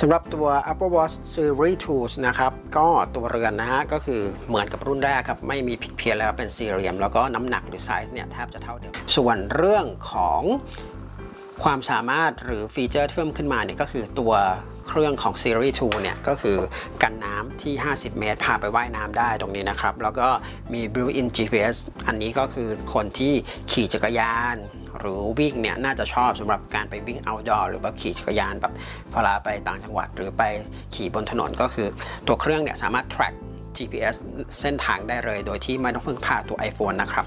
สำหรับตัว Apple Watch Series 2 นะครับ ก็ตัวเรือนนะฮะ ก็คือเหมือนกับรุ่นแรกครับ ไม่มีผิดเพี้ยนแล้วเป็นสี่เหลี่ยม แล้วก็น้ำหนักหรือไซส์เนี่ยแทบจะเท่าเดิมส่วนเรื่องของความสามารถหรือฟีเจอร์ที่เพิ่มขึ้นมาเนี่ยก็คือตัวเครื่องของ Series 2 เนี่ย ก็คือกันน้ำที่ 50 เมตร พาไปว่ายน้ำได้ตรงนี้นะครับ แล้วก็มี built-in GPS อันนี้ก็คือคนที่ขี่จักรยาน หรือวิ่งเนี่ยน่าจะชอบสำหรับการไปวิ่ง outdoor หรือว่าขี่จักรยานแบบเวลาไปต่างจังหวัด หรือไปขี่บนถนนก็คือ ตัวเครื่องเนี่ยสามารถ track GPS เส้นทางได้เลย โดยที่ไม่ต้องพึ่งพาตัว iPhone นะครับ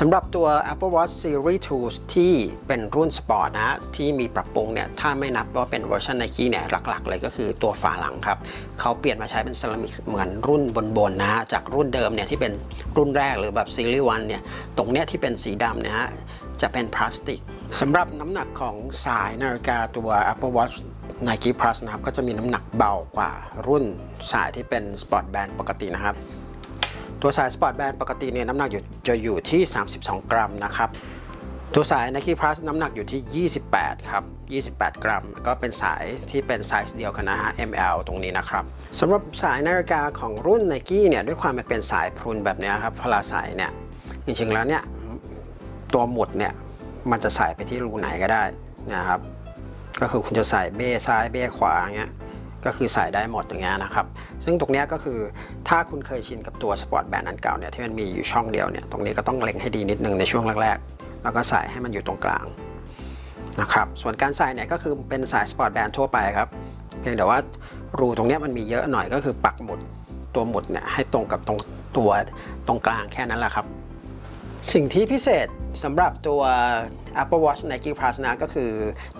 สำหรับตัว Apple Watch Series 2 ที่เป็นรุ่นสปอร์ตนะ ที่มีปรับปรุงเนี่ย ถ้าไม่นับว่าเป็นเวอร์ชัน Nike เนี่ย หลักๆ เลยก็คือตัวฝาหลังครับ เขาเปลี่ยนมาใช้เป็นเซรามิกเหมือนรุ่นบนๆนะฮะ จากรุ่นเดิมเนี่ย ที่เป็นรุ่นแรกหรือแบบซีรีส์วันเนี่ย ตรงเนี้ยที่เป็นสีดำเนะฮะ จะเป็นพลาสติกสำหรับน้ำหนักของสายนาฬิกาตัว Apple Watch Nike Plus นะครับ ก็จะมีน้ำหนักเบากว่ารุ่นสายที่เป็น Sport Band ปกตินะครับ ตัวสาย Sport Band ปกติเนี่ยน้ำหนักอยู่จะอยู่ที่ 32 กรัมนะครับ ตัวสาย Nike Plus น้ำหนักอยู่ที่ 28 ครับ 28 กรัม ก็เป็นสายที่เป็นไซส์เดียวกันนะฮะ ML ตรงนี้นะครับสำหรับสายนาฬิกาของรุ่น Nike เนี่ยด้วยความมันเป็นสายพรุนแบบนี้ครับพอเราใส่เนี่ยจริงๆแล้วเนี่ย ตัวหมดเนี่ยมันจะใส่ไปที่รูไหนก็ได้นะครับ ก็คือคุณจะใส่เบ้ซ้ายเบ้ขวาอย่างเงี้ยก็คือใส่ได้หมดอย่างเงี้ยนะครับ ซึ่งตรงเนี้ยก็คือถ้าคุณเคยชินกับตัวสปอร์ตแบนด์อันเก่าเนี่ยที่มันมีอยู่ช่องเดียวเนี่ยตรงนี้ก็ต้องเล็งให้ดีนิดนึงในช่วงแรกๆ แล้วก็ใส่ให้มันอยู่ตรงกลางนะครับส่วนการใส่เนี่ยก็คือเป็นสายสปอร์ตแบนด์ทั่วไปครับ เพียงแต่ว่ารูตรงนี้มันมีเยอะหน่อยก็คือปักหมุดตัวหมุดเนี่ยให้ตรงกับตรงตัวตรงกลางแค่นั้นแหละครับ สิ่งที่พิเศษสำหรับตัว Apple Watch Nike Plus นะก็คือ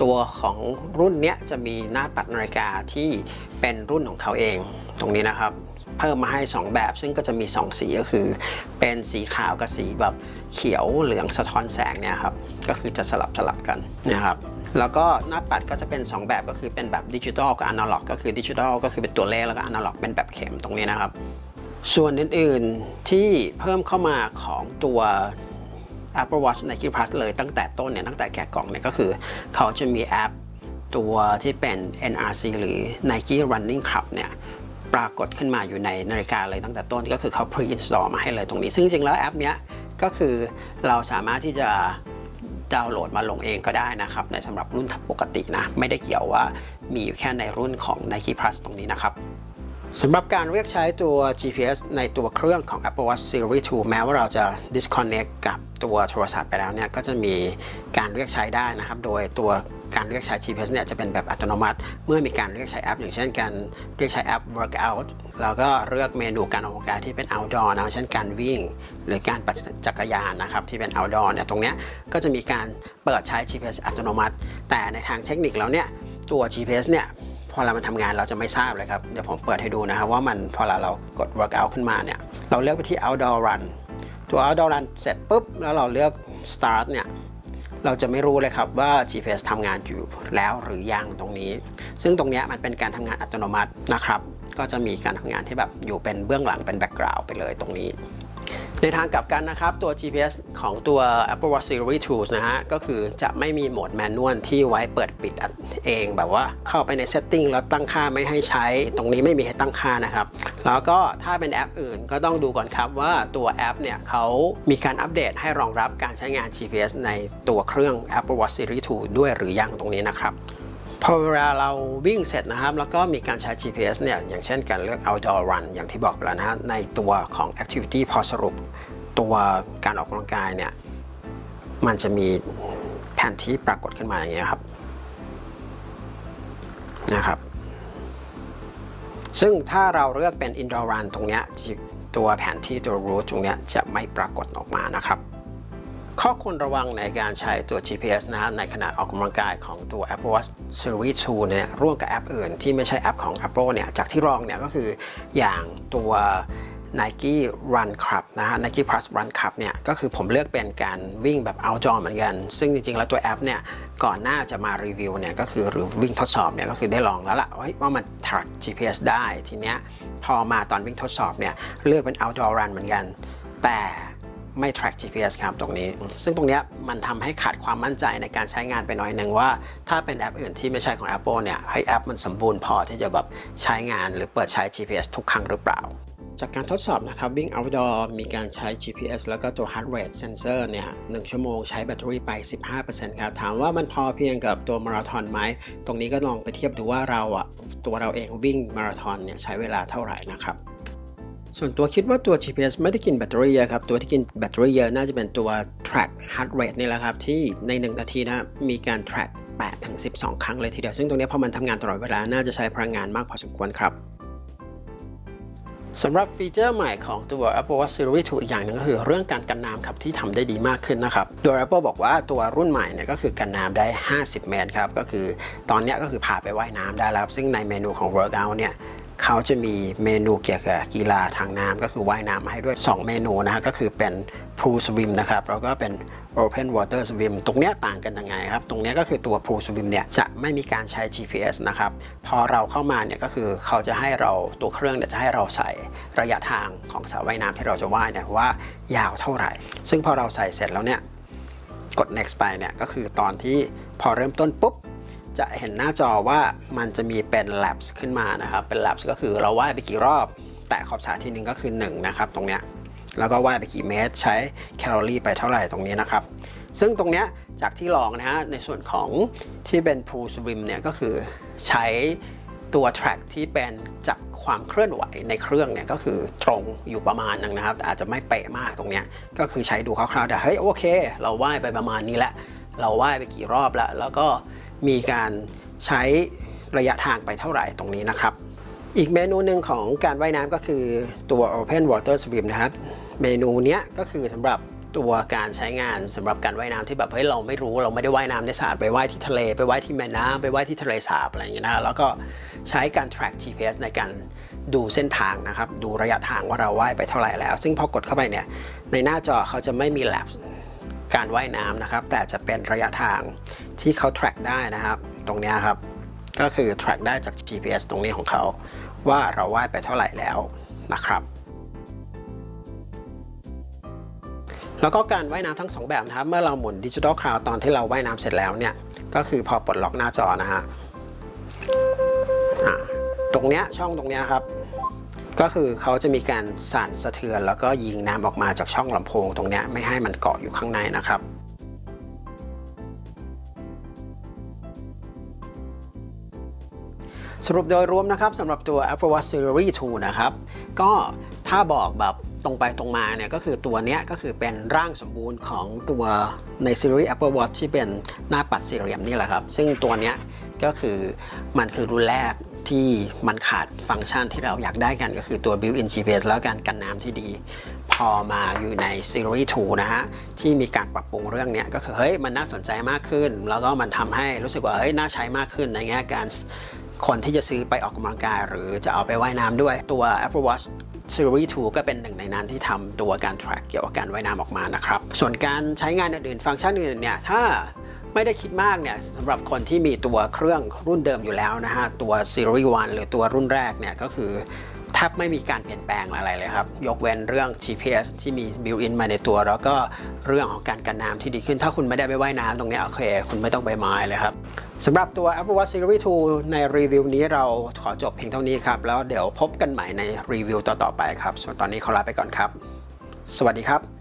ตัวของรุ่นเนี้ยจะมีหน้าปัดนาฬิกาที่เป็นรุ่นของเขาเอง ตรงนี้นะครับ เพิ่มมาให้ 2 แบบ ซึ่งก็จะมี 2 สีก็คือ เป็นสีขาวกับสีแบบเขียวเหลืองสะท้อนแสงเนี่ยครับ ก็คือจะสลับสลับกันนะครับแล้วก็หน้าปัดก็จะเป็น 2 แบบก็คือเป็นแบบดิจิทัลกับอนาล็อกก็คือดิจิทัลก็คือเป็นตัวเลขแล้วก็อนาล็อกเป็นแบบเข็มตรงนี้นะครับ ส่วนอื่นๆที่เพิ่มเข้ามาของตัว Apple Watch Nike Plus เลยตั้งแต่ต้นเนี่ยตั้งแต่แกะกล่องเนี่ยก็คือเขาจะมีแอปตัวที่เป็น NRC หรือ Nike Running Club เนี่ยปรากฏขึ้นมาอยู่ในนาฬิกาเลยตั้งแต่ต้นก็คือเขา pre-install มาให้เลยตรงนี้ ซึ่งจริงๆแล้วแอปเนี้ยก็คือเราสามารถที่จะดาวน์โหลดมาลงเองก็ได้นะครับ ในสำหรับรุ่นปกตินะ ไม่ได้เกี่ยวว่ามีอยู่แค่ในรุ่นของ Nike Plus ตรงนี้นะครับ สำหรับการเรียกใช้ตัว GPS ในตัวเครื่องของ Apple Watch Series 2 แม้ว่าเราจะ disconnect กับตัวโทรศัพท์ไปแล้วเนี่ย ก็จะมีการเรียกใช้ได้นะครับ โดยตัวการเรียกใช้ GPS เนี่ยจะเป็นแบบอัตโนมัติ เมื่อมีการเรียกใช้แอป อย่างเช่นการเรียกใช้แอป Workout เราก็เลือกเมนูการออกกำลังกายที่เป็น outdoor นะเช่นการวิ่ง หรือการปั่นจักรยานนะครับที่เป็น outdoor เนี่ยตรงเนี้ยก็จะมีการเปิดใช้ GPS อัตโนมัติ แต่ในทางเทคนิคแล้วเนี่ยตัว GPS เนี่ย พอเรามันทำงานเราจะไม่ทราบเลยครับ เดี๋ยวผมเปิดให้ดูนะครับว่ามันพอเราเรากด workout ขึ้นมาเนี่ย เราเลือกไปที่ outdoor run ตัว outdoor run เสร็จปุ๊บ แล้วเราเลือก start เนี่ยเราจะไม่รู้เลยครับว่า GPS ทำงานอยู่แล้วหรือยังตรงนี้ ซึ่งตรงเนี้ยมันเป็นการทำงานอัตโนมัตินะครับ ก็จะมีการทำงานที่แบบอยู่เป็นเบื้องหลังเป็น background ไปเลยตรงนี้ ในทางกลับกันนะครับ ตัว GPS ของตัว Apple Watch Series 2 นะฮะ ก็คือจะไม่มีโหมดแมนนวลที่ไว้เปิดปิดเองแบบว่าเข้าไปใน setting แล้วตั้งค่าไม่ให้ใช้ ตรงนี้ไม่มีให้ตั้งค่านะครับ แล้วก็ถ้าเป็นแอปอื่นก็ต้องดูก่อนครับว่าตัวแอปเนี่ยเขามีการอัปเดตให้รองรับการใช้งาน GPS ในตัวเครื่อง Apple Watch Series 2 ด้วยหรือยังตรงนี้นะครับ พอเวลาเราวิ่งเสร็จนะครับ แล้วก็มีการใช้ GPS เนี่ย อย่างเช่นการเลือก outdoor run อย่างที่บอกไปแล้วนะฮะในตัวของ activity พอสรุปตัวการออกกำลังกายเนี่ย มันจะมีแผนที่ปรากฏขึ้นมาอย่างเงี้ยครับ นะครับ ซึ่งถ้าเราเลือกเป็น indoor run ตรงเนี้ยตัวแผนที่ตัว route ตรงเนี้ยจะไม่ปรากฏออกมานะครับ ข้อควรระวังในการใช้ตัว GPS นะฮะในขณะออกกำลังกายของตัว Apple Watch Series 2เนี่ยร่วมกับแอปอื่นที่ไม่ใช่แอปของ Apple เนี่ยจากที่ลองเนี่ยก็คืออย่างตัว Nike Run Club นะฮะ Nike Plus Run Club เนี่ยก็คือผมเลือกเป็นการวิ่งแบบ outdoor เหมือนกัน ซึ่งจริงๆ แล้วตัวแอปเนี่ยก่อนหน้าจะมารีวิวเนี่ยก็คือหรือวิ่งทดสอบเนี่ยก็คือได้ลองแล้วล่ะว่าว่ามัน track GPS ได้ทีเนี้ยพอมาตอนวิ่งทดสอบเนี่ยเลือกเป็น outdoor run เหมือนกัน แต่ ไม่ track GPS ครับตรงนี้ ซึ่งตรงนี้มันทำให้ขาดความมั่นใจในการใช้งานไปหน่อยหนึ่งว่า ถ้าเป็นแอปอื่นที่ไม่ใช่ของ Apple เนี่ยให้แอปมันสมบูรณ์พอที่จะแบบใช้งานหรือเปิดใช้ GPS ทุกครั้งหรือเปล่าจากการทดสอบนะครับวิ่ง outdoor มีการใช้ GPS แล้วก็ตัว heart rate sensor เนี่ยหนึ่งชั่วโมงใช้แบตเตอรี่ไป 15%ครับ ถามว่ามันพอเพียงกับตัวมาราธอนไหม ตรงนี้ก็ลองไปเทียบดูว่าเราอะตัวเราเองวิ่งมาราธอนเนี่ยใช้เวลาเท่าไหร่นะครับ ส่วนตัวคิดว่าตัว GPS ไม่ได้กินแบตเตอรี่เยอะครับ ตัวที่กินแบตเตอรี่เยอะน่าจะเป็นตัว track heart rate นี่แหละครับ ที่ใน 1 นาทีนะมีการ track 8ถึง12 ครั้งเลยทีเดียว ซึ่งตรงนี้พอมันทำงานตลอดเวลา น่าจะใช้พลังงานมากพอสมควรครับสำหรับฟีเจอร์ใหม่ของตัว Apple Watch Series 2อีกอย่างหนึ่งก็คือเรื่องการกันน้ำครับที่ทำได้ดีมากขึ้นนะครับตัว Apple บอกว่าตัวรุ่นใหม่เนี่ยก็คือกันน้ำได้ 50 เมตรครับ ก็คือตอนนี้ก็คือพาไปว่ายน้ำได้แล้วครับซึ่งในเมนูของ Workout เนี่ย เขาจะมีเมนูเกี่ยวกับกีฬาทางน้ำก็คือว่ายน้ำมาให้ด้วย 2 เมนูนะฮะก็คือเป็น Pool Swim นะครับแล้วก็เป็น Open Water Swim ตรงเนี้ยต่างกันยังไงครับ ตรงเนี้ยก็คือตัว Pool Swim เนี่ยจะไม่มีการใช้ GPS นะครับ พอเราเข้ามาเนี่ยก็คือเขาจะให้เราตัวเครื่องเนี่ยจะให้เราใส่ระยะทางของสระว่ายน้ำที่เราจะว่ายเนี่ยว่ายาวเท่าไหร่ ซึ่งพอเราใส่เสร็จแล้วเนี่ยกด next ไปเนี่ยก็คือตอนที่พอเริ่มต้นปุ๊บ จะเห็นหน้าจอว่ามันจะมีเป็น laps ขึ้นมานะครับ เป็น laps ก็คือเราว่ายไปกี่รอบ แตะขอบสระทีหนึ่งก็คือ1นะครับตรงเนี้ยแล้วก็ว่ายไปกี่เมตร ใช้แคลอรี่ไปเท่าไหร่ตรงนี้นะครับ ซึ่งตรงเนี้ยจากที่ลองนะฮะในส่วนของที่เป็น pool swim เนี่ยก็คือใช้ตัว track ที่เป็นจับความเคลื่อนไหวในเครื่องเนี่ยก็คือตรงอยู่ประมาณนึงนะครับ แต่อาจจะไม่เป๊ะมากตรงเนี้ยก็คือใช้ดูคร่าวๆแต่เฮ้ยโอเค เราว่ายไปประมาณนี้แหละเราว่ายไปกี่รอบแล้ว แล้วก็ มีการใช้ระยะทางไปเท่าไหร่ตรงนี้นะครับ อีกเมนูหนึ่งของการว่ายน้ำก็คือตัว Open Water Swim นะครับ เมนูเนี้ยก็คือสำหรับตัวการใช้งานสำหรับการว่ายน้ำที่แบบเฮ้ยเราไม่รู้เราไม่ได้ว่ายน้ำในสระไปว่ายที่ทะเลไปว่ายที่แม่น้ำไปว่ายที่ทะเลสาบอะไรอย่างเงี้ยนะแล้วก็ใช้การ track GPS ในการดูเส้นทางนะครับ ดูระยะทางว่าเราว่ายไปเท่าไหร่แล้ว ซึ่งพอกดเข้าไปเนี่ยในหน้าจอเขาจะไม่มี lap การว่ายน้ำนะครับ แต่จะเป็นระยะทางที่เขา track ได้นะครับ ตรงนี้ครับ ก็คือ track ได้จาก GPS ตรงนี้ของเขา ว่าเราว่ายไปเท่าไหร่แล้วนะครับ แล้วก็การว่ายน้ำทั้งสองแบบนะครับ เมื่อเราหมุนดิจิทัลคลาวตอนที่เราว่ายน้ำเสร็จแล้วเนี่ย ก็คือพอปลดล็อกหน้าจอนะฮะอะตรงเนี้ยช่องตรงเนี้ยครับ ก็คือเขาจะมีการสั่นสะเทือน แล้วก็ยิงน้ำออกมาจากช่องลำโพงตรงนี้ไม่ให้มันเกาะอยู่ข้างในนะครับสรุปโดยรวมนะครับสำหรับตัว Apple Watch Series 2 นะครับ ก็ถ้าบอกแบบตรงไปตรงมาเนี่ยก็คือตัวเนี้ยก็คือเป็นร่างสมบูรณ์ของตัวในซีรีส์ Apple Watch ที่เป็นหน้าปัดสี่เหลี่ยมนี่แหละครับ ซึ่งตัวเนี้ยก็คือมันคือรุ่นแรก ที่มันขาดฟังก์ชันที่เราอยากได้กันก็คือตัว built-in GPS แล้วการกันน้ำที่ดี พอมาอยู่ในซีรีส์2นะฮะ ที่มีการปรับปรุงเรื่องนี้ก็คือเฮ้ยมันน่าสนใจมากขึ้น แล้วก็มันทำให้รู้สึกว่าเฮ้ยน่าใช้มากขึ้นในแง่การคนที่จะซื้อไปออกกำลังกาย หรือจะเอาไปว่ายน้ำด้วยตัว Apple Watch Series 2 ก็เป็นหนึ่งในนั้นที่ทำตัวการ track เกี่ยวกับการว่ายน้ำออกมานะครับ ส่วนการใช้งานอื่นๆ ฟังก์ชันอื่นเนี่ย ถ้า ไม่ได้คิดมากเนี่ยสำหรับคนที่มีตัวเครื่องรุ่นเดิมอยู่แล้วนะฮะ ตัว Series 1หรือตัวรุ่นแรกเนี่ยก็คือแทบไม่มีการเปลี่ยนแปลงอะไรเลยครับ ยกเว้นเรื่อง GPS ที่มี built-in มาในตัว แล้วก็เรื่องของการกันน้ำที่ดีขึ้น ถ้าคุณไม่ได้ไปว่ายน้ำตรงนี้โอเค คุณไม่ต้องไปไม้เลยครับสำหรับตัว Apple Watch Series 2 ในรีวิวนี้เราขอจบเพียงเท่านี้ครับ แล้วเดี๋ยวพบกันใหม่ในรีวิวต่อๆไปครับส่วนตอนนี้ขอลาไปก่อนครับ สวัสดีครับ